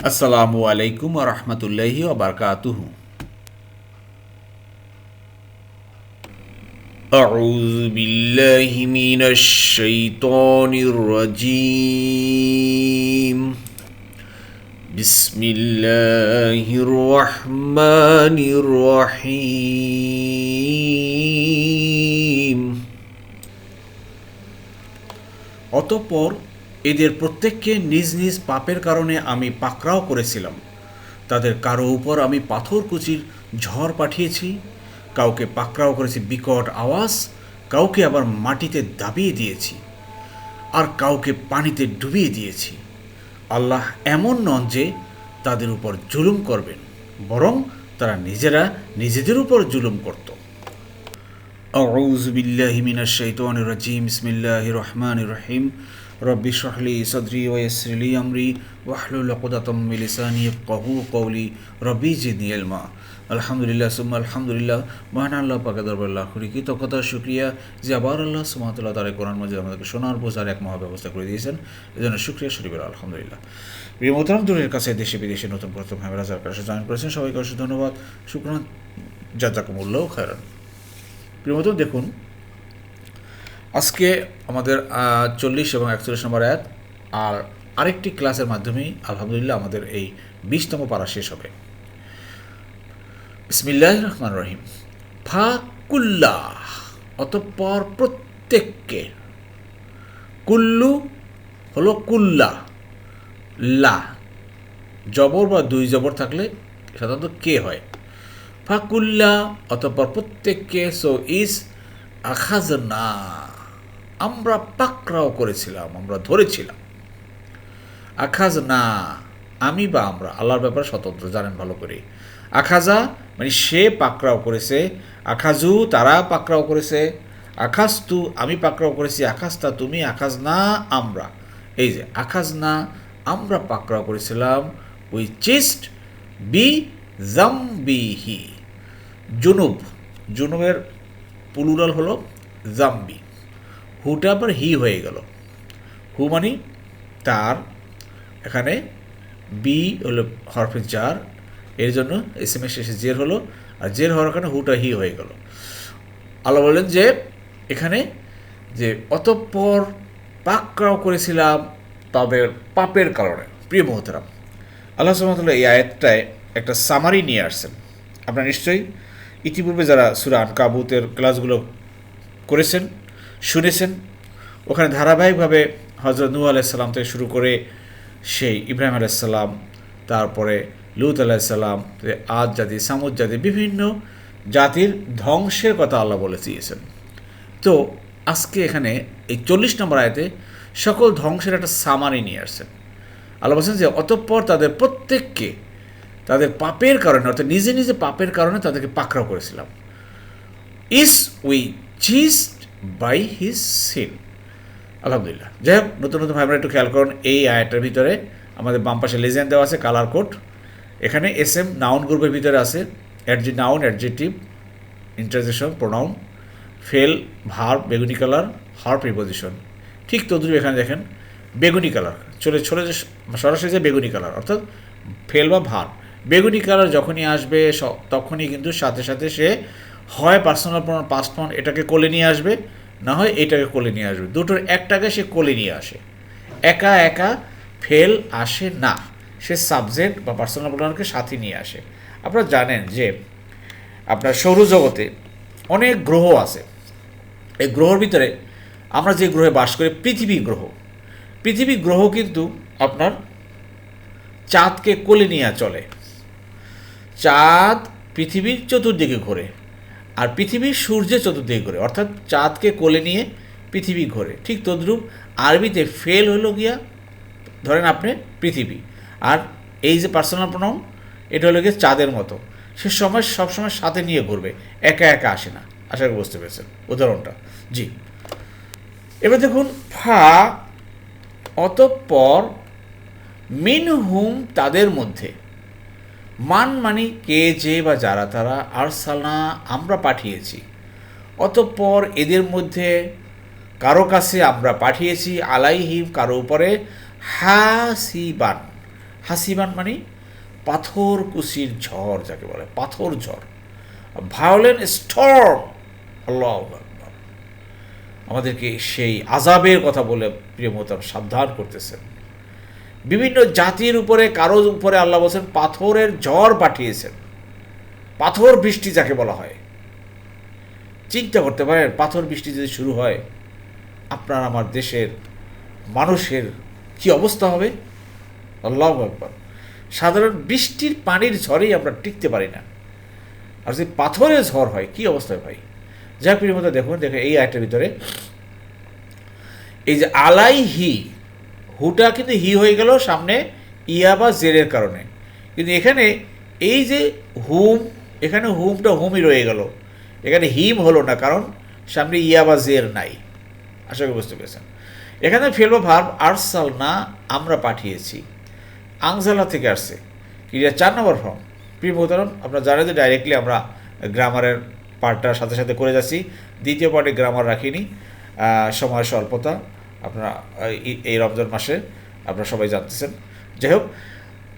আসসালামু আলাইকুম রহমতুল্লাহি ওবরকাতুহু أعوذ بالله من الشيطان الرجيم بسم الله الرحمن الرحيم অতঃপর এদের প্রত্যেককে নিজ নিজ পাপের কারণে আমি পাকড়াও করেছিলাম তাদের কারো উপর আমি পাথরকুচির ঝড় পাঠিয়েছি কাউকে পাকড়াও করেছি বিকট আওয়াজ কাউকে আবার মাটিতে দাবিয়ে দিয়েছি আর কাউকে পানিতে ডুবিয়ে দিয়েছি আল্লাহ এমন নন যে তাদের উপর জুলুম করবেন বরং তারা নিজেরা নিজেদের উপর জুলুম করত أعوذ بالله من الشيطان الرجيم بسم الله الرحمن الرحيم রব্বি শহলি সদরি ও এসরিলি আমরি ওয়াহলুল কুদাতম মিলিসানি কহু কৌলি রব্বি জি নিয়েলমা আলহামদুলিল্লাহ সুম আলহামদুলিল্লাহ। মহান আল্লাহ পাকে দরবার লাখুরি কৃতজ্ঞতা সুক্রিয়া যে আবার আল্লাহ সুমাতুল্লাহ তারা কোরআন মজিদ আমাদেরকে সোনার বোঝার এক মহা ব্যবস্থা করে দিয়েছেন, এজন্য সুক্রিয়া শরীফের আলহামদুলিল্লাহ। প্রিয় দূরের কাছে, দেশে, বিদেশে নতুন প্রথম হ্যামেরা যার কাছে জয়েন করেছেন। সবাইকে অসংখ্য ধন্যবাদ। শুক্রান, জাজাকুমুল্লাহ খায়রান। প্রিয় দেখুন আজকে আমাদের চল্লিশ এবং একচল্লিশ নম্বর আয়াত, আর আরেকটি ক্লাসের মাধ্যমেই আলহামদুলিল্লাহ আমাদের এই বিশতম পারা শেষ হবে। বিসমিল্লাহ রহমান রহিম। ফা কুল্লাহ অতঃপর প্রত্যেককে, কুল্লু হলো কুল্লা লা জবর বা দুই জবর থাকলে সাধারণত কে হয়? ফাকুল্লা অতঃপর প্রত্যেককে, সো ইস আখাজ না আমরা পাকড়াও করেছিলাম, আমরা ধরেছিলাম। আখাজ না আমি বা আমরা, আল্লাহর ব্যাপারে স্বতন্ত্র, জানেন ভালো করে। আখাজা মানে সে পাকড়াও করেছে, আখাজু তারা পাকড়াও করেছে আখাজ তু আমি পাকড়াও করেছি, আখাজতা তুমি আখাজ না আমরা। এই যে আখাজ না আমরা পাকড়াও করেছিলাম উই চেস্ট বি জাম্বিহি জুনুব, জুনুবের পুলুরাল হলো জাম্বি। হুটা আবার হি হয়ে গেল। হু মানে তার, এখানে বি হলো হরফে জার এর জন্য এস এম এস শেষে জের হলো, আর জের হওয়ার কারণে হুটা হি হয়ে গেল। আল্লাহ বললেন যে, এখানে যে অতঃপর পাকড়াও করেছিলাম তাদের পাপের কারণে। প্রিয় মহতরাম, আল্লাহ সুমতুল্লাহ এই আয়াতটায় একটা সামারি নিয়ে আসছেন। আপনারা নিশ্চয়ই ইতিপূর্বে যারা সুরান কাবুতের ক্লাসগুলো করেছেন শুনেছেন। ওখানে ধারাবাহিকভাবে হজরত নূ আলাইসাল্লাম থেকে শুরু করে সেই ইব্রাহিম আলাইসাল্লাম তারপরে লুত আলাইসাল্লাম আজ জাতি, সামুদ জাতি, বিভিন্ন জাতির ধ্বংসের কথা আল্লাহ বলে দিয়েছেন। তো আজকে এখানে এই চল্লিশ নম্বর আয়তে সকল ধ্বংসের একটা সামারি নিয়ে আসছেন। আল্লাহ বলছেন যে, অতঃপর তাদের প্রত্যেককে তাদের পাপের কারণে, অর্থাৎ নিজে নিজে পাপের কারণে তাদেরকে পাকড়াও করেছিলাম। Each we seized by his sin আলহামদুলিল্লাহ। যাই হোক, নতুন নতুন ভাইবার একটু খেয়াল করুন, এই আয়টার ভিতরে আমাদের বাম পাশে লেজেন্ড দেওয়া আছে কালার কোড এখানে এস এম নাউন গ্রুপের ভিতরে আছে অ্যাডজি নাউন অ্যাডজেটিভ ইন্টারজেশন প্রোনাউন ফেল ভার বেগুনি কালার হার প্রিপোজিশন ঠিক তদ্রুপ এখানে দেখেন, বেগুনি কালার চলে চলে যে সরাসরি যে বেগুনি কালার অর্থাৎ ফেল বা ভার বেগুনি কালার যখনই আসবে তখনই কিন্তু সাথে সাথে সে হয় পার্সোনাল প্রোনাউন পাস্ট এটাকে কোলে নিয়ে আসবে, না হয় এটাকে কোলে নিয়ে আসবে। দুটোর একটাকে সে কোলে নিয়ে আসে। একা একা ফেল আসে না। সে সাবজেক্ট বা পার্সোনাল প্রোনাউনকে সাথে নিয়ে আসে। আপনারা জানেন যে আপনার সৌরজগতে অনেক গ্রহ আছে। এই গ্রহর ভিতরে আমরা যে গ্রহে বাস করি, পৃথিবী গ্রহ। পৃথিবী গ্রহ কিন্তু আপনার চাঁদকে কোলে নিয়ে চলে। চাঁদ পৃথিবীর চতুর্দিকে ঘোরে। আর পৃথিবীর সূর্যের চতুর্দিকে ঘোরে, অর্থাৎ চাঁদকে কোলে নিয়ে পৃথিবী ঘোরে। ঠিক তদ্রূপ আরবিতে ফেল হলো গিয়া, ধরেন আপনি পৃথিবী, আর এই যে পার্সোনাল প্রণাম এটা হলো গিয়ে চাঁদের মতো। সে সময় সবসময় সাথে নিয়ে ঘুরবে, একা একা আসে না। আশা করি বুঝতে পেরেছেন উদাহরণটা। জি। এবার দেখুন, ফা অতঃপর মিন হুম তাদের মধ্যে মান মানি কে যে বা যারা তারা আরসালনা আমরা পাঠিয়েছি। অতঃপর এদের মধ্যে কারও কাছে আমরা পাঠিয়েছি, আলাইহিম কারও উপরে, হাসিবান। হাসিবান মানে পাথর কুশির ঝড় যাকে বলে, পাথর ঝড়। ভায়োলেন্ট স্টর্ম আল্লাহ। আমাদেরকে সেই আজাবের কথা বলে প্রিয় মোহতারাম সাবধান করতেছেন। বিভিন্ন জাতির উপরে, কারোর উপরে আল্লাহ বলছেন পাথরের ঝড় পাঠিয়েছেন। পাথর বৃষ্টি যাকে বলা হয়। চিন্তা করতে পারেন, পাথর বৃষ্টি যদি শুরু হয়, আপনার আমার দেশের মানুষের কি অবস্থা হবে? আল্লাহ একবার সাধারণ বৃষ্টির পানির ঝড়েই আমরা টিকতে পারি না। আর যদি পাথরের ঝড় হয়, কি অবস্থা হয় ভাই? যা প্রিয় মতো দেখুন দেখে এই আয়টার ভিতরে, এই যে আলাই হি হুটা কিন্তু হি হয়ে গেল সামনে ইয়া বা জেরের কারণে। কিন্তু এখানে এই যে হুম, এখানে হুমটা হুমই রয়ে গেল। এখানে হিম হলো না, কারণ সামনে ইয়া বা জের নাই। আশা করি বুঝতে পেরেছেন। এখানে ফেলব ভার্ব আর্সাল না আমরা পাঠিয়েছি। আংজালা থেকে আসছে। ক্রিয়া চার নম্বর ফর্ম। প্রিয় মোহতারম আপনারা জানেন যে ডাইরেক্টলি আমরা গ্রামারের পার্টটার সাথে সাথে করে যাচ্ছি। দ্বিতীয় পার্টে গ্রামার রাখিনি। সময় স্বল্পতা। আপনারা, এই- রমজান মাসে আপনারা সবাই জানতেছেন। যাই হোক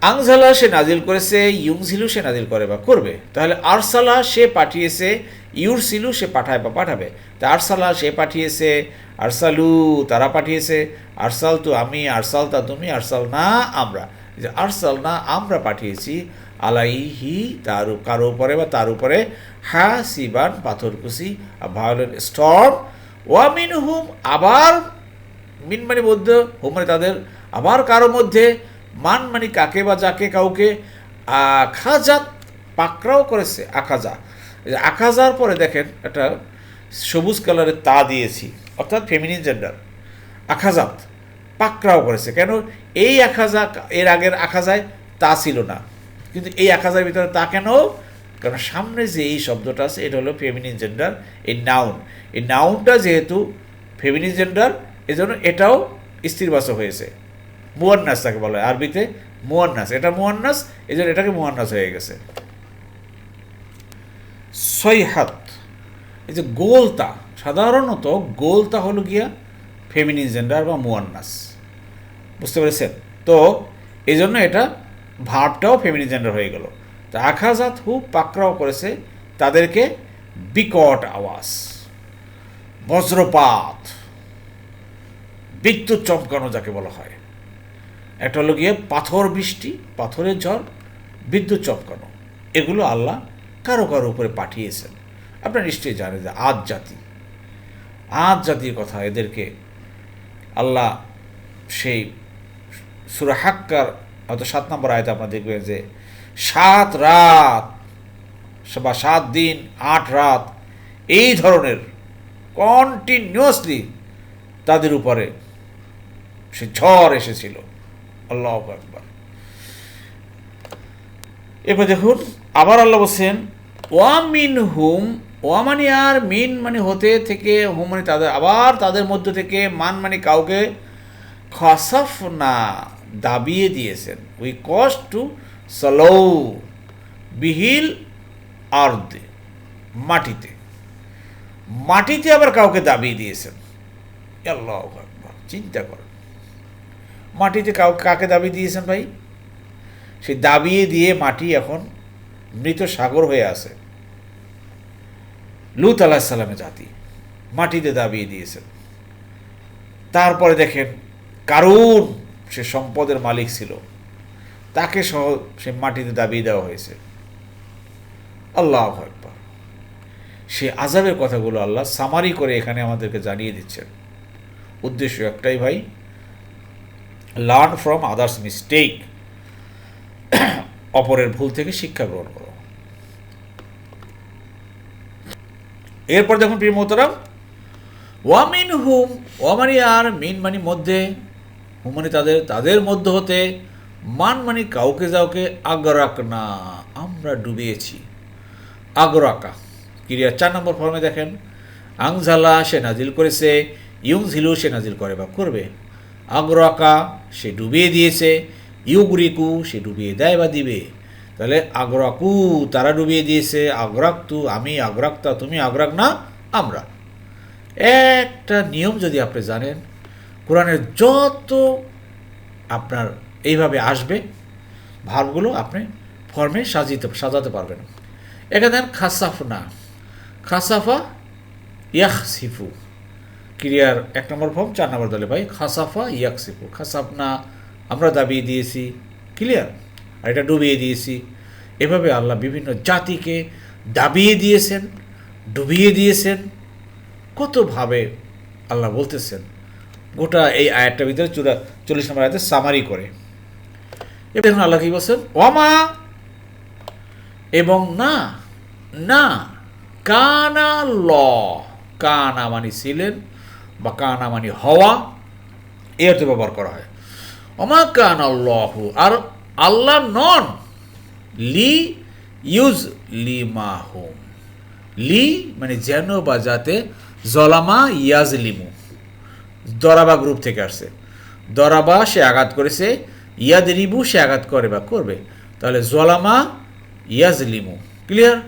আংজালা সে নাজিল করেছে ইউংজিলু সে নাজিল করে বা করবে। তাহলে আরসালা সে পাঠিয়েছে, ইউরসিলু সে পাঠায় বা পাঠাবে। তা আরসালা সে পাঠিয়েছে, আরসালু তারা পাঠিয়েছে, আরসাল তো আমি, আরসাল তা তুমি, আরসাল না আমরা। যে আরসাল না আমরা পাঠিয়েছি, আলাইহি তার কারও উপরে বা তার উপরে হা সিবান পাথরকুসি ভায়োলেন্ট স্টর্ম। ওয়ামিন হুম আবার মিন মানে মধ্যে হুম মানে তাদের আবার কারও মধ্যে মান মানে কাকে বা যাকে কাউকে আখাজাত পাকড়াও করেছে, আখাজা। আখাজার পরে দেখেন একটা সবুজ কালারের তা দিয়েছি, অর্থাৎ ফেমিনিন জেন্ডার আখাজাত পাকড়াও করেছে। কেন? এই আখাজা, এর আগের আখাজায় তা ছিল না। কিন্তু এই আখাজার ভিতরে তা কেন? কারণ সামনে যে এই শব্দটা আছে, এটা হলো ফেমিনিন জেন্ডার এই নাউন এই নাউনটা যেহেতু ফেমিনিন জেন্ডার এজন্য এটাও স্থিরবাচক হয়েছে। মুয়ান্নাস তাকে বলা হয় আরবিতে, মুয়ান্নাস। এটা মুয়ান্নাস এই জন্য এটাকে মুয়ান্নাস হয়ে গেছে। সৈহাত, এই যে গোলতা, সাধারণত গোলতা হলো গিয়া ফেমিনিন জেন্ডার বা মুয়ান্নাস। বুঝতে পেরেছেন? তো এই জন্য এটা ভাবটাও ফেমিনিন জেন্ডার হয়ে গেল। তা আখাজাত হু পাকড়াও করেছে, তাদেরকে বিকট আওয়াজ। বজ্রপাত। বিদ্যুৎ চমকানো যাকে বলা হয়। একটা হলো গিয়ে পাথর বৃষ্টি, পাথরের ঝড়, বিদ্যুৎ চমকানো। এগুলো আল্লাহ কারও কারও উপরে পাঠিয়েছেন। আপনারা নিশ্চয়ই জানেন যে আদ জাতি। আদ জাতির কথা এদেরকে আল্লাহ সেই সুরা হাক্কার হয়তো সাত নম্বর আয়তে আপনারা দেখবেন যে সাত রাত বা সাত দিন, আট রাত এই ধরনের কন্টিনিউয়াসলি তাদের উপরে সে ঝড় এসেছিল। আল্লাহ একবার এরপর দেখুন, আবার আল্লাহ বলছেন ওয়ামিন হুম ওয়া মানে আর মিন মানে হতে থেকে, হুম মানে তাদের, আবার তাদের মধ্য থেকে মান মানে কাউকে খসাফ না দাবিয়ে দিয়েছেন। উই কস্ট টু সলৌ বিহিল আর্দে, মাটিতে। মাটিতে আবার কাউকে দাবিয়ে দিয়েছেন। আল্লাহ চিন্তা করেন মাটিতে কাকে দাবি দিয়েছেন ভাই? সেই দাবিয়ে দিয়ে মাটি এখন মৃত সাগর হয়ে আছে। লুত আলাহ সালামের জাতি মাটিতে দাবিয়ে দিয়েছেন। তারপরে দেখেন কারুন সে সম্পদের মালিক ছিল, তাকে সহ সে মাটিতে দাবিয়ে দেওয়া হয়েছে। আল্লাহ একবার সে আজাবের কথাগুলো আল্লাহ সামারি করে এখানে আমাদেরকে জানিয়ে দিচ্ছেন। উদ্দেশ্য একটাই ভাই লার্ন ফ্রম আদার্স মিস্টেক অপরের ভুল থেকে শিক্ষা গ্রহণ করো। এরপর দেখুন প্রিয় মোহতারাম ওয়ামিন হুম, ওয়ামানি আর মিন মানি মধ্যে, হুম মানে তাদের তাদের মধ্য হতে, মান মানি কাউকে যাওকে আগরাক না, আমরা ডুবিয়েছি। আগরাকা, ক্রিয়া চার নম্বর ফর্মে দেখেন আংঝালা সে নাজিল করেছে ইউং ঝিলু সে নাজিল করে বা করবে। আগ্রাকা, সে ডুবিয়ে দিয়েছে। ইউগুরিকু, সে ডুবিয়ে দেয় বা দিবে। তাহলে আগ্রাকু তারা ডুবিয়ে দিয়েছে। আগ্রাক তু আমি আগ্রাক্তা, তুমি আগ্রাক না, আমরা। একটা নিয়ম যদি আপনি জানেন, কোরআনের যত আপনার এইভাবে আসবে ভাবগুলো আপনি ফর্মে সাজিতে, সাজাতে পারবেন। এখানে দেন খাসাফনা। খাসাফা ইয়াকসিফু ক্রিয়ার এক নম্বর ফর্ম চার নম্বর দলে ভাই খাসাফা ইয়াকসিফু খাসাফনা আমরা দাবিয়ে দিয়েছি, ক্লিয়ার? আর এটা ডুবিয়ে দিয়েছি। এভাবে আল্লাহ বিভিন্ন জাতিকে দাবিয়ে দিয়েছেন, ডুবিয়ে দিয়েছেন। কতভাবে আল্লাহ বলতেছেন? গোটা এই আয়াতটার ভিতরে চুরা চল্লিশ নম্বর আয়াতে সামারি করে। এবার দেখুন আল্লাহ কি বলছেন? ওমা এবং না না, কানা ল, কানা মানি ছিলেন বা কানা মানি হওয়া এ অর্থে ব্যবহার করা হয়। অমা কান আল্লাহ আর আল্লাহ নন। লি ইউজ লি মাহুম। লি মানে যেন বা যাতে জলামা ইয়াজ লিমু দরাবা গ্রুপ থেকে আসছে। দরাবা সে আঘাত করেছে ইয়াদ রিবু সে আঘাত করে বা করবে। তাহলে জলামা ইয়াজ লিমু ক্লিয়ার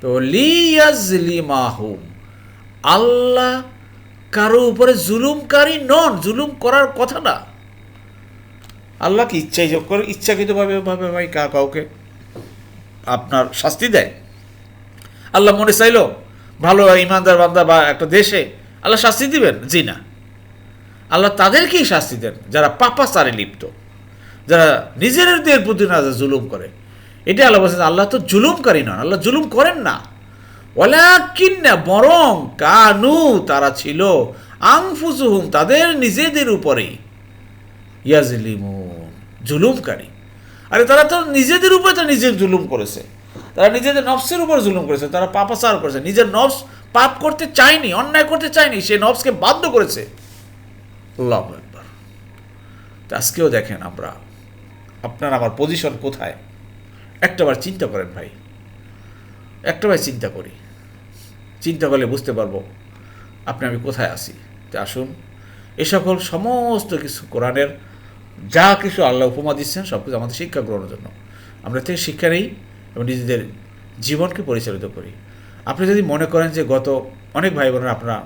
তো লি ইয়াজ লিমাহুম আল্লাহ কারও উপরে জুলুমকারী নন, জুলুম করার কথা না। আল্লাহ কি ইচ্ছাই যোগ করে ইচ্ছাকৃতভাবে ভাবে ভাই কাউকে আপনার শাস্তি দেয়। আল্লাহ মনে চাইলো, ভালো ইমানদার বান্দা বা একটা দেশে আল্লাহ শাস্তি দিবেন জি না আল্লাহ তাদেরকেই শাস্তি দেন, যারা পাপা পাপাচারে লিপ্ত, যারা নিজেদের প্রতি না জুলুম করে। এটা আল্লাহ বলছেন, আল্লাহ তো জুলুমকারী নন, আল্লাহ জুলুম করেন না। বরং কানু তারা ছিল আংফুসুহুম তাদের নিজেদের ইয়াজলিমুন, জুলুমকারী। আরে তারা তো নিজেদের উপরে তো নিজের জুলুম করেছে। তারা নিজেদের নফসের উপর জুলুম করেছে, তারা পাপাচার করেছে। নিজের নফস পাপ করতে চায়নি, অন্যায় করতে চায়নি, সে নফসকে বাধ্য করেছে। একবার আজকেও দেখেন আমরা, আপনার আমার পজিশন কোথায়? একটাবার চিন্তা করেন ভাই। একটাবার চিন্তা করি। চিন্তা করলে বুঝতে পারব, আপনি আমি কোথায় আসি তা আসুন, এ সকল সমস্ত কিছু কোরআনের যা কিছু আল্লাহ উপমা দিচ্ছেন, সব কিছু আমাদের শিক্ষা গ্রহণের জন্য। আমরা থেকে শিক্ষা নেই এবং নিজেদের জীবনকে পরিচালিত করি। আপনি যদি মনে করেন যে গত অনেক ভাই বোনেরা আপনারা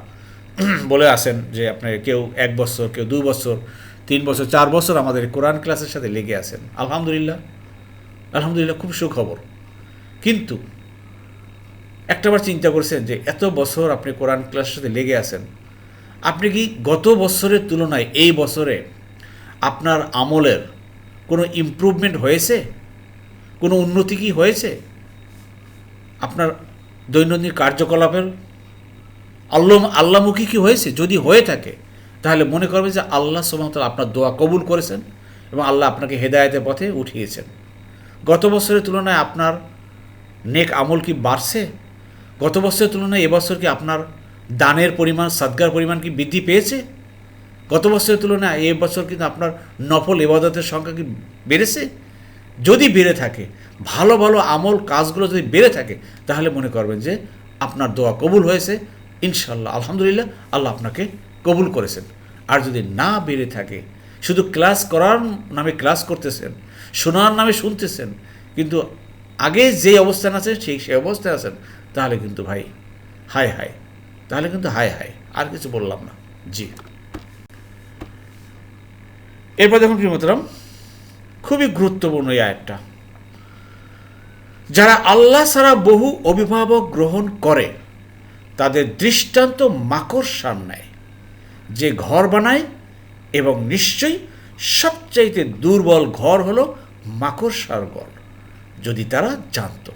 বলে আসেন যে আপনার কেউ এক বছর, কেউ দুই বছর, তিন বছর, চার বছর আমাদের কোরআন ক্লাসের সাথে লেগে আছেন। আলহামদুলিল্লাহ আলহামদুলিল্লাহ খুব সুখবর। কিন্তু একটাবার চিন্তা করছেন যে এত বছর আপনি কোরআন ক্লাসের সাথে লেগে আছেন? আপনি কি গত বছরের তুলনায় এই বছরে আপনার আমলের কোনো ইমপ্রুভমেন্ট হয়েছে? কোনো উন্নতি কি হয়েছে? আপনার দৈনন্দিন কার্যকলাপের আল্লাহ আল্লামুখী কি হয়েছে? যদি হয়ে থাকে, তাহলে মনে করবে যে আল্লাহ সুমতল আপনার দোয়া কবুল করেছেন এবং আল্লাহ আপনাকে হেদায়তের পথে উঠিয়েছেন। গত বছরের তুলনায় আপনার নেক আমল কি বাড়ছে? গত বছরের তুলনায় এবছর কি আপনার দানের পরিমাণ, সাদগার পরিমাণ কি বৃদ্ধি পেয়েছে? গত বছরের তুলনায় এ বছর কিন্তু আপনার নফল এবাদতের সংখ্যা কি বেড়েছে? যদি বেড়ে থাকে, ভালো ভালো আমল কাজগুলো যদি বেড়ে থাকে, তাহলে মনে করবেন যে আপনার দোয়া কবুল হয়েছে। ইনশাল্লাহ আলহামদুলিল্লাহ, আল্লাহ আপনাকে কবুল করেছেন। আর যদি না বেড়ে থাকে, শুধু ক্লাস করার নামে ক্লাস করতেছেন, শোনার নামে শুনতেছেন, কিন্তু আগে যে অবস্থান আছে সেই সেই অবস্থায় আছেন তাহলে কিন্তু ভাই হায় হায় তাহলে কিন্তু হায় হায় আর কিছু বললাম না। জি। এরপর দেখুন প্রিয়মতরাম খুবই গুরুত্বপূর্ণ এই আয়টা যারা আল্লাহ ছাড়া বহু অভিভাবক গ্রহণ করে, তাদের দৃষ্টান্ত মাকড়সার নেয় যে ঘর বানায় এবং নিশ্চয়ই সবচাইতে দুর্বল ঘর হলো মাকড়সার ঘর, যদি তারা জানত।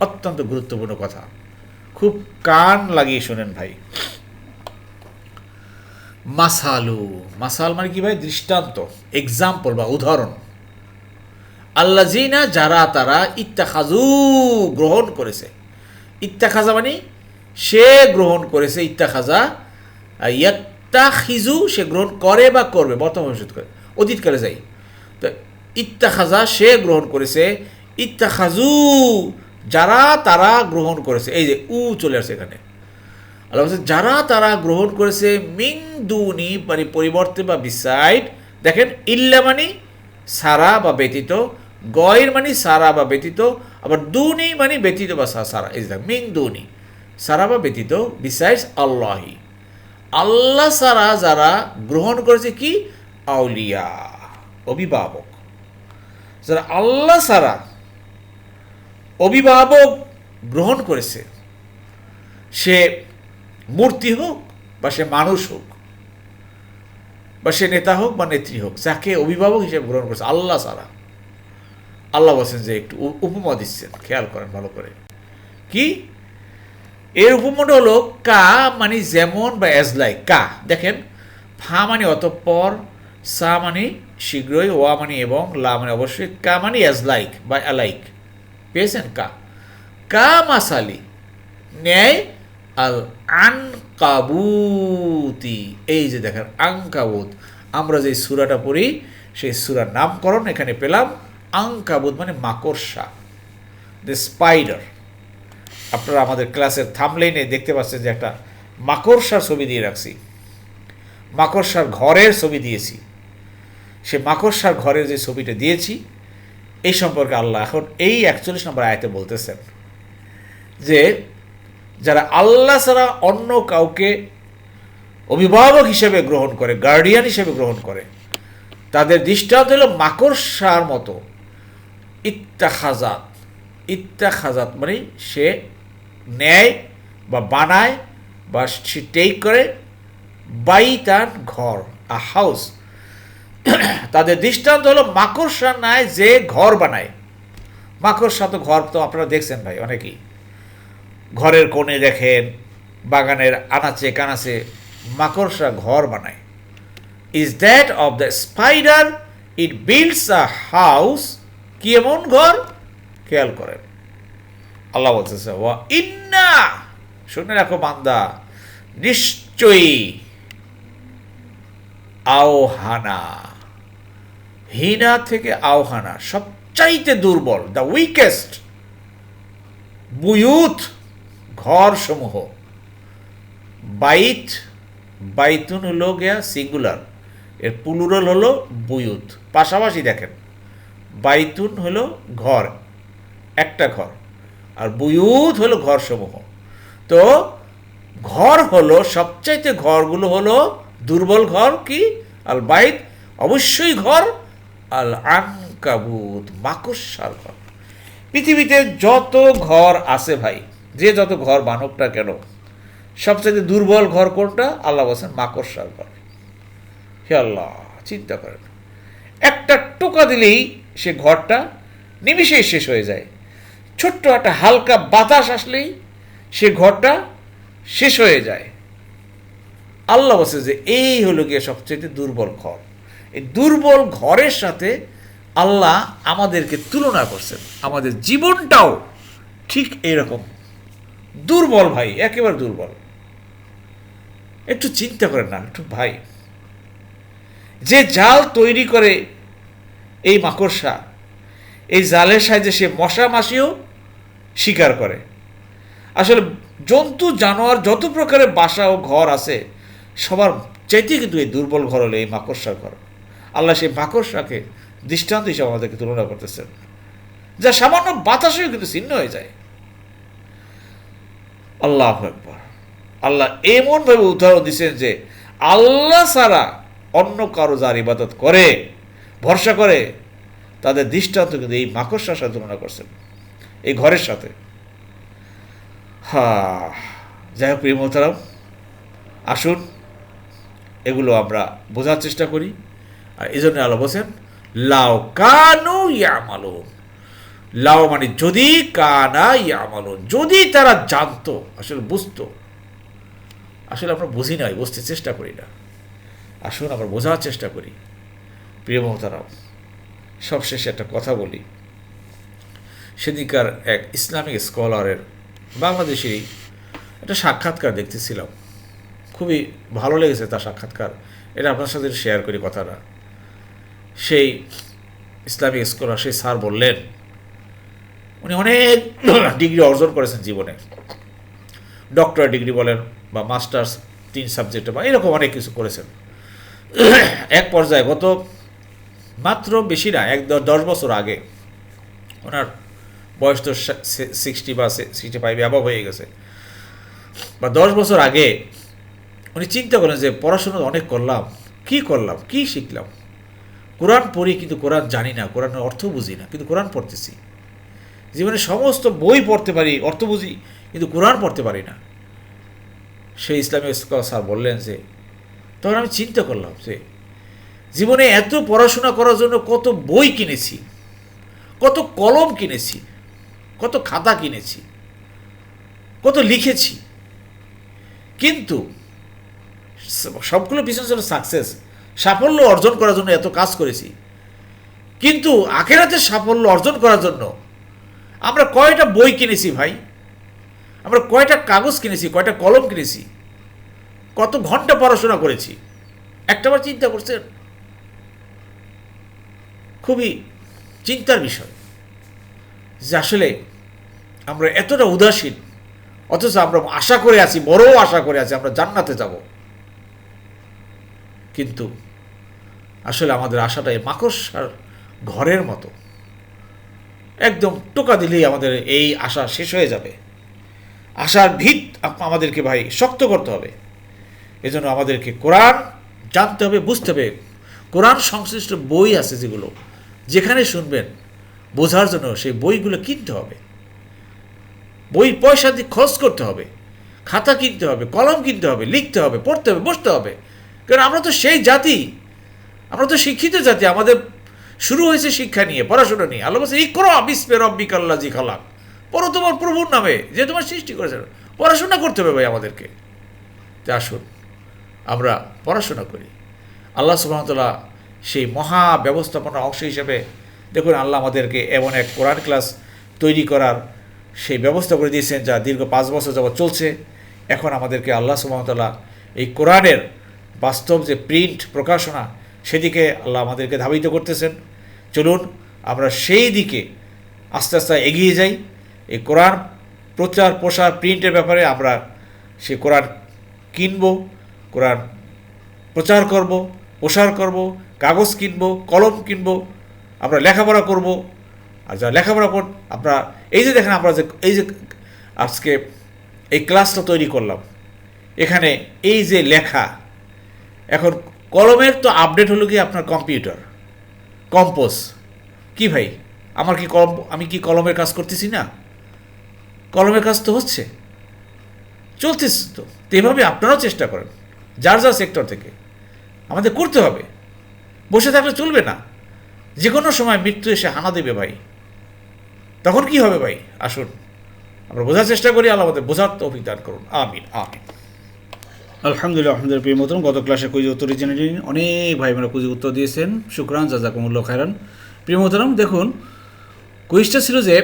অত্যন্ত গুরুত্বপূর্ণ কথা। খুব কান লাগিয়ে শোনেন ভাই। মাসালু, মাসাল মানে কি ভাই? দৃষ্টান্ত এক্সাম্পল বা উদাহরণ। আল্লাজিনা যারা তারা ইত্তাখাজু গ্রহণ করেছে। ইত্তাখাজা মানে সে গ্রহণ করেছে ইত্তাখাজা ইয়াত্তাখিজু সে গ্রহণ করে বা করবে, বর্তমান ভবিষ্যৎ করে, অতীতকালে যাই। তো ইত্তাখাজা সে গ্রহণ করেছে ইত্তাখাজু যারা তারা গ্রহণ করেছে, এই যে উ চলে আসে এখানে। আল্লাহ বলছে, যারা তারা গ্রহণ করেছে মিং দুনি মানে পরিবর্তে বা বিসাইড দেখেন, ইল্লা মানে সারা বা ব্যতীত, গয়ের মানে সারা বা ব্যতীত, আবার দুনি মানে ব্যতীত বা সারা, এই দেখ মিং দুনি, সারা বা ব্যতীত বিসাইডস আল্লাহি। আল্লাহ সারা যারা গ্রহণ করেছে কি? আউলিয়া, অভিভাবক। যারা আল্লাহ ছাড়া অভিভাবক গ্রহণ করেছে। সে মূর্তি হোক বা সে মানুষ হোক, বা সে নেতা হোক বা নেত্রী হোক, যাকে অভিভাবক হিসেবে গ্রহণ করেছে, আল্লাহ ছাড়া। আল্লাহ বলছেন যে একটু উপ- উপমা দিচ্ছেন, খেয়াল করেন ভালো করে। কি? এর উপমাটা হলো, কা মানে যেমন বা অ্যাজ লাইক কা। দেখেন, ফা মানে অতঃপর, সা মানে শীঘ্রই, ওয়া মানে এবং লা মানে অবশ্যই, কা মানে অ্যাজ লাইক বা অ্যালাইক পেয়েছেন কা? কা মাসালি? ন্যায় আল আনকাবুতি। এই যে দেখেন আঙ্কাবুত আমরা যে সুরাটা পড়ি, সেই সুরার নামকরণ এখানে পেলাম আঙ্কাবুত মানে মাকড়সা দ্য স্পাইডার আপনারা আমাদের ক্লাসের থামলেইনে দেখতে পাচ্ছেন যে একটা মাকড়সার ছবি দিয়ে রাখছি। মাকড়সার ঘরের ছবি দিয়েছি। সে মাকড়সার ঘরের যে ছবিটা দিয়েছি এই সম্পর্কে আল্লাহ এখন এই একচল্লিশ নম্বর আয়তে বলতেছেন যে যারা আল্লাহ ছাড়া অন্য কাউকে অভিভাবক হিসেবে গ্রহণ করে গার্ডিয়ান হিসেবে গ্রহণ করে, তাদের দৃষ্টান্ত হলো মাকড়সার মতো। ইত্তাখাজাত ইত্তাখাজাত মানে সে নেয় বা বানায় বা সে টেক করে বাইতান ঘর আ হাউস তাদের দৃষ্টান্ত হলো মাকড়সা নাই যে ঘর বানায়। মাকড়সা তো ঘর তো আপনারা দেখছেন ভাই, অনেকেই। ঘরের কোণে দেখেন, বাগানের আনাচে কানাচে মাকড়সা ঘর বানায়। Is that of the spider it builds a house কি এমন ঘর? খেয়াল করেন। আল্লাহ বলতেছে ইন্না শুনে রাখো বান্দা, নিশ্চয়ই আওহানা। হিনা থেকে আওহানা সবচাইতে দুর্বল দ্য উইকেস্ট বুয়ুত ঘর সমূহ বাইত, বাইতুন হলো গিয়া সিঙ্গুলার এর পুলুরাল হলো বুয়ুত। পাশাপাশি দেখেন, বাইতুন হলো ঘর, একটা ঘর, আর বুয়ুত হলো ঘর সমূহ তো ঘর হলো, সবচাইতে ঘরগুলো হলো দুর্বল ঘর কি? আল বাইত, অবশ্যই ঘর আল আনকাবুত মাকড়সার ঘর। পৃথিবীতে যত ঘর আছে ভাই, যে যত ঘর বানক না কেন সবচেয়ে দুর্বল ঘর কোনটা? আল্লাহ বলছেন মাকড়সার ঘর। হে আল্লাহ, চিন্তা করেন। একটা টোকা দিলেই সে ঘরটা নিমিষেই শেষ হয়ে যায়। ছোট্ট একটা হালকা বাতাস আসলেই সে ঘরটা শেষ হয়ে যায়। আল্লাহ বলছে যে এই হলো গিয়ে সবচেয়ে দুর্বল ঘর। এই দুর্বল ঘরের সাথে আল্লাহ আমাদেরকে তুলনা করছেন। আমাদের জীবনটাও ঠিক এরকম দুর্বল ভাই, একেবারে দুর্বল। একটু চিন্তা করেন না, একটু ভাই। যে জাল তৈরি করে এই মাকড়সা, এই জালের সাহায্যে সে মশা মাসিও শিকার করে। আসলে জন্তু, জানোয়ার, যত প্রকারের বাসা ও ঘর আছে, সবার চাইতে কিন্তু এই দুর্বল ঘর হলো এই মাকড়সার ঘর। আল্লাহ সেই মাকড়সাকে দৃষ্টান্ত হিসাবে আমাদেরকে তুলনা করতেছেন। যা সামান্য বাতাসেও কিন্তু ছিন্ন হয়ে যায়। আল্লাহ একবার আল্লাহ এমনভাবে উদাহরণ দিচ্ছেন যে, আল্লাহ ছাড়া অন্য কারও যার ইবাদত করে, ভরসা করে, তাদের দৃষ্টান্ত কিন্তু এই মাকড়সার সাথে তুলনা করছেন। এই ঘরের সাথে। হা, যাই হোক প্রিয় মোহতারাম, আসুন, এগুলো আমরা বোঝার চেষ্টা করি। আর এই জন্য আলো বলছেন লাও কানু ইয়ামালুন। লাও মানে যদি কানা ইয়ামালুন, যদি তারা জানতো, আসলে বুঝতো। আসলে আমরা বুঝি নাই, বুঝতে চেষ্টা করি না। আসুন আমরা বোঝার চেষ্টা করি। প্রিয় মহতারাম, সবশেষে একটা কথা বলি। সেদিনকার এক ইসলামিক স্কলারের বাংলাদেশেরই একটা সাক্ষাৎকার দেখতেছিলাম। খুবই ভালো লেগেছে তার সাক্ষাৎকার। এটা আপনার সাথে শেয়ার করি কথাটা। সেই ইসলামিক স্কলার সেই স্যার বললেন, উনি অনেক ডিগ্রি অর্জন করেছেন জীবনে। ডক্টর ডিগ্রি বলেন বা মাস্টার্স তিন সাবজেক্টে বা এরকম অনেক কিছু করেছেন। এক পর্যায়ে গত মাত্র বেশি না, এক দশ বছর আগে ওনার বয়স তো সিক্সটি বা সিক্সটি ফাইভ অ্যাবভ হয়ে গেছে। বা দশ বছর আগে উনি চিন্তা করেন যে পড়াশোনা অনেক করলাম, কি করলাম, কি শিখলাম? কোরআন পড়ি, কিন্তু কোরআন জানি না, কোরআনের অর্থ বুঝি না, কিন্তু কোরআন পড়তেছি। জীবনে সমস্ত বই পড়তে পারি, অর্থ বুঝি, কিন্তু কোরআন পড়তে পারি না। সেই ইসলামিক স্যার বললেন যে, তখন আমি চিন্তা করলাম যে, জীবনে এত পড়াশোনা করার জন্য কত বই কিনেছি, কত কলম কিনেছি, কত খাতা কিনেছি, কত লিখেছি। কিন্তু সবগুলো পিছনে ছিল সাকসেস সাফল্য অর্জন করার জন্য এত কাজ করেছি। কিন্তু আখেরাতে সাফল্য অর্জন করার জন্য আমরা কয়টা বই কিনেছি ভাই? আমরা কয়টা কাগজ কিনেছি, কয়টা কলম কিনেছি? কত ঘণ্টা পড়াশোনা করেছি? একটাবার চিন্তা করছেন? খুবই চিন্তার বিষয় যে আসলে আমরা এতটা উদাসীন, অথচ আমরা আশা করে আছি বড় আশা করে আছি, আমরা জান্নাতে যাব। কিন্তু আসলে আমাদের আশাটা এই মাকড়সার ঘরের মতো। একদম টোকা দিলেই আমাদের এই আশা শেষ হয়ে যাবে। আশার ভিত আমাদেরকে ভাই শক্ত করতে হবে। এজন্য আমাদেরকে কোরআন জানতে হবে, বুঝতে হবে। কোরআন সংশ্লিষ্ট বই আছে যেগুলো, যেখানে শুনবেন, বোঝার জন্য সেই বইগুলো কিনতে হবে। বই পয়সা দিয়ে খরচ করতে হবে। খাতা কিনতে হবে, কলম কিনতে হবে, লিখতে হবে, পড়তে হবে, বসতে হবে। কারণ আমরা তো সেই জাতি। আমরা তো শিক্ষিত জাতি, আমাদের শুরু হয়েছে শিক্ষা নিয়ে, পড়াশোনা নিয়ে। আল্লাহ বলছে, ইকরা বিস্পে রব্বিক আল্লাহ জি খালাক। পড়ো তোমার প্রভুর নামে, যে তোমার সৃষ্টি করেছে। পড়াশোনা করতে হবে ভাই আমাদেরকে। তা আসুন, আমরা পড়াশোনা করি। আল্লাহ সুবাহতাল্লাহ সেই মহা ব্যবস্থাপনা অংশ হিসেবে, দেখুন আল্লাহ আমাদেরকে এমন এক কোরআন ক্লাস তৈরি করার সেই ব্যবস্থা করে দিয়েছেন, যা দীর্ঘ পাঁচ বছর যাবৎ চলছে। এখন আমাদেরকে আল্লাহ সুবাহতাল্লাহ এই কোরআনের বাস্তব যে প্রিন্ট, প্রকাশনা সেদিকে আল্লাহ আমাদেরকে ধাবিত করতেছেন। চলুন, আমরা সেই দিকে আস্তে আস্তে এগিয়ে যাই। এই কোরআন প্রচার, প্রসার, প্রিন্টের ব্যাপারে আমরা সে কোরআন কিনব, কোরআন প্রচার করব, প্রসার করব, কাগজ কিনব, কলম কিনব, আমরা লেখাপড়া করব। আর যা লেখাপড়া কর, আমরা এই যে দেখেন আমরা যে, এই যে আজকে এই ক্লাসটা তৈরি করলাম। এখানে এই যে লেখা, এখন কলমের তো আপডেট হলো কি আপনার কম্পিউটার কম্পোজ কি ভাই? আমার কি কলম, আমি কি কলমের কাজ করতেছি না? কলমের কাজ তো হচ্ছে। চলতেছে তো। এভাবে আপনারাও চেষ্টা করেন, যার যার সেক্টর থেকে। আমাদের করতে হবে। বসে থাকলে চলবে না। যে কোনো সময় মৃত্যু এসে হানা দেবে ভাই। তখন কি হবে ভাই? আসুন। আমরা বোঝার চেষ্টা করি, আল্লাহ আমাদের বোঝার তো অভিজ্ঞান করুন। আমিন আমিন। আলহামদুলিল্লাহ আলহামদুলিল্লাহ, প্রিয় মতন গত ক্লাসে কুইজ উত্তর জেনে নিন অনেক ভাই বোনেরা কুইজ উত্তর দিয়েছেন। শুক্রান, জাজাকুমুল্লাহ খায়রান। প্রিয় মতরম দেখুন, কুইজটা ছিল যে,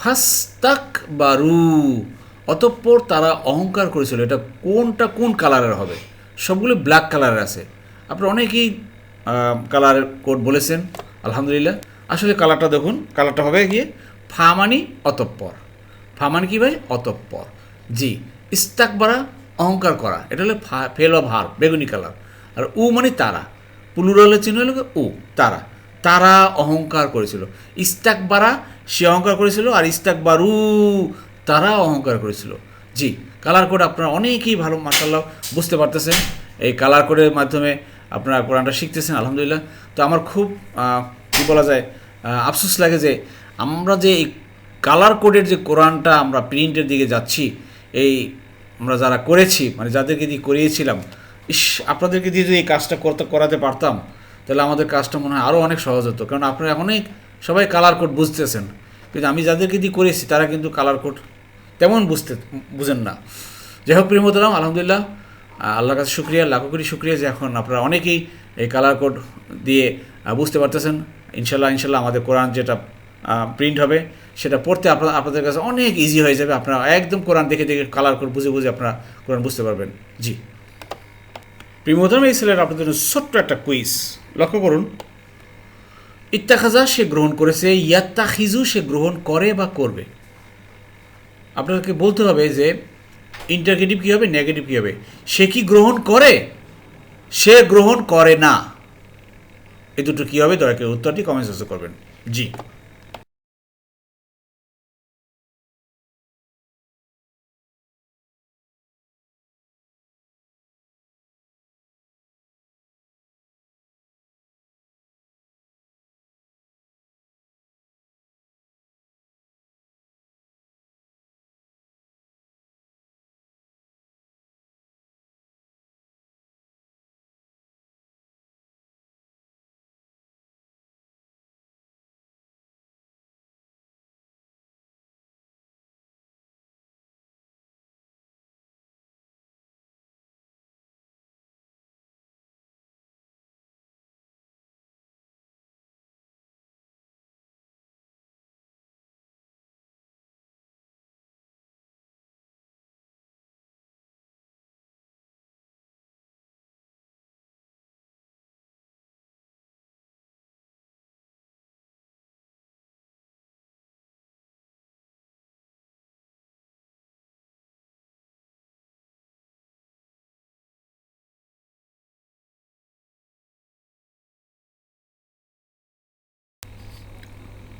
ফাস্তাক বারু অতঃপর তারা অহংকার করেছিল। এটা কোনটা কোন কালারের হবে? সবগুলো ব্ল্যাক কালারের আছে। আপনারা অনেকেই কালার কোড বলেছেন, আলহামদুলিল্লাহ। আসলে কালারটা দেখুন, কালারটা হবে গিয়ে ফামানি অতঃপর। ফামানি কি ভাই? অতঃপর। জি, ইস্তাকবারা অহংকার করা, এটা হলো ফেল অফ হার, বেগুনি কালার। আর উ মানে তারা। পুলুরালের চিহ্ন হলো উ, তারা। তারা অহংকার করেছিল। ইস্তাকবারা সে অহংকার করেছিল। আর ইস্তাক বারু, তারা অহংকার করেছিল। জি, কালার কোড আপনারা অনেকেই ভালো মাসাল্লাহ বুঝতে পারতেছেন। এই কালার কোডের মাধ্যমে আপনারা কোরআনটা শিখতেছেন, আলহামদুলিল্লাহ। তো আমার খুব কি বলা যায় আফসোস লাগে যে আমরা যে এই কালার কোডের যে কোরআনটা আমরা প্রিন্টের দিকে যাচ্ছি, এই আমরা যারা করেছি মানে যাদেরকে দিয়ে করিয়েছিলাম, ইস, আপনাদেরকে দিয়ে যদি এই কাজটা করতে, করাতে পারতাম, তাহলে আমাদের কাজটা মনে হয় আরও অনেক সহজ হতো। কারণ আপনারা অনেক সবাই কালার কোড বুঝতেছেন। কিন্তু আমি যাদেরকে দিয়ে করেছি, তারা কিন্তু কালার কোড তেমন বুঝতে, বুঝেন না। যাই হোক প্রিমতরাম আলহামদুলিল্লাহ, আল্লাহর কাছে শুক্রিয়া, লাখো কোটি শুক্রিয়া যে এখন আপনারা অনেকেই এই কালার কোড দিয়ে বুঝতে পারতেছেন। ইনশাল্লাহ ইনশাল্লাহ আমাদের কোরআন যেটা প্রিন্ট হবে সেটা পড়তে আপনার, আপনাদের কাছে অনেক ইজি হয়ে যাবে। আপনারা একদম কোরআন দেখে দেখে কালার করে বুঝে বুঝে আপনারা কোরআন বুঝতে পারবেন। জি। প্রিমোদম এই ছেলের আপনাদের জন্য ছোট্ট একটা কুইজ লক্ষ্য করুন। ইত্তাখাজা সে গ্রহণ করেছে ইয়াত্তাখিজু সে গ্রহণ করে বা করবে। আপনাকে বলতে হবে যে ইন্টারগেটিভ কী হবে নেগেটিভ কী হবে? সে কি গ্রহণ করে? সে গ্রহণ করে না। এই দুটো কী হবে? দয়া করে উত্তরটি কমেন্ট করবেন। জি।